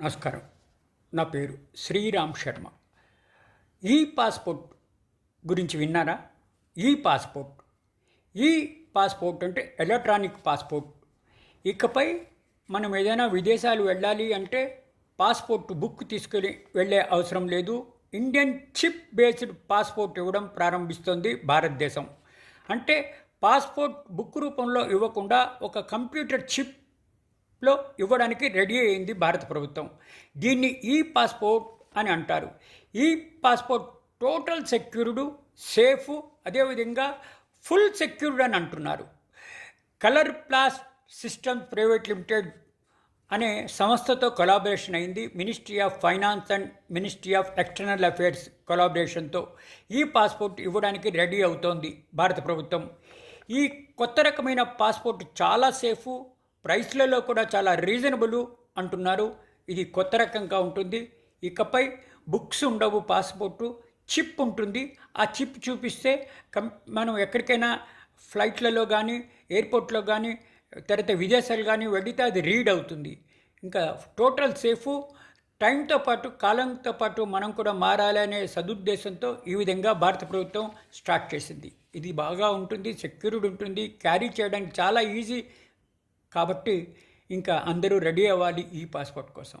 నమస్కారం. నా పేరు శ్రీరామ్ శర్మ. ఈ పాస్పోర్ట్ గురించి విన్నారా? ఈ పాస్పోర్ట్. ఈ పాస్పోర్ట్ అంటే ఎలక్ట్రానిక్ పాస్పోర్ట్. ఇకపై మనం ఏదైనా విదేశాలు వెళ్ళాలి అంటే పాస్పోర్ట్ బుక్ తీసుకెళ్ళి వెళ్ళే అవసరం లేదు. ఇండియన్ చిప్ బేస్డ్ పాస్పోర్ట్ ఇవ్వడం ప్రారంభిస్తుంది భారతదేశం. అంటే పాస్పోర్ట్ బుక్ రూపంలో ఇవ్వకుండా ఒక కంప్యూటర్ చిప్ లో ఇవ్వడానికి రెడీ అయింది భారత ప్రభుత్వం. దీన్ని ఈ పాస్పోర్ట్ అని అంటారు. ఈ పాస్పోర్ట్ టోటల్ సెక్యూర్డ్ సేఫ్ అదేవిధంగా ఫుల్ సెక్యూర్డ్ అని అంటున్నారు. Colour Plus System Private Limited అనే సంస్థతో కొలాబరేషన్ అయింది. Ministry of finance and ministry of external affairs కొలాబరేషన్తో ఈ పాస్పోర్ట్ ఇవ్వడానికి రెడీ అవుతోంది భారత ప్రభుత్వం. ఈ కొత్త రకమైన పాస్పోర్ట్ చాలా సేఫ్ ప్రైస్లలో కూడా చాలా రీజనబుల్ అంటున్నారు. ఇది కొత్త రకంగా ఉంటుంది. ఇకపై బుక్స్ ఉండవు పాస్పోర్టు చిప్ ఉంటుంది. ఆ చిప్ చూపిస్తే కం మనం ఎక్కడికైనా ఫ్లైట్లలో కానీ ఎయిర్పోర్ట్లో కానీ తర్వాత విదేశాలు కానీ వెళితే అది రీడ్ అవుతుంది. ఇంకా టోటల్ సేఫ్ టైంతో పాటు కాలంతో పాటు మనం కూడా మారాలనే సదుద్దేశంతో ఈ విధంగా భారత ప్రభుత్వం స్టార్ట్ చేసింది. ఇది బాగా ఉంటుంది సెక్యూర్డ్ ఉంటుంది క్యారీ చేయడానికి చాలా ఈజీ కాబట్టి ఇంకా అందరూ రెడీ అవ్వాలి ఈ పాస్పోర్ట్ కోసం.